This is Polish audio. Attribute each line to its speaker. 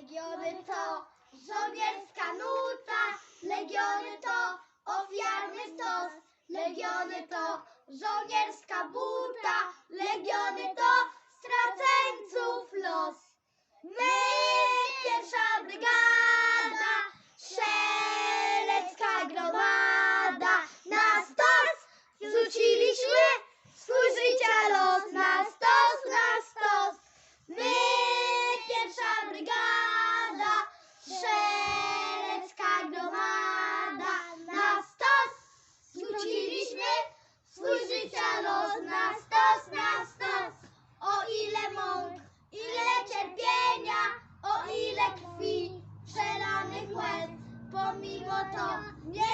Speaker 1: Legiony to żołnierska nuta, legiony to ofiarny stos, legiony to żołnierska buta, legiony to straceńców los. My, pierwsza brygada, strzelecka gromada, na stos rzuciliśmy swój życia los, na stos, na stos. My, pierwsza brygada, 你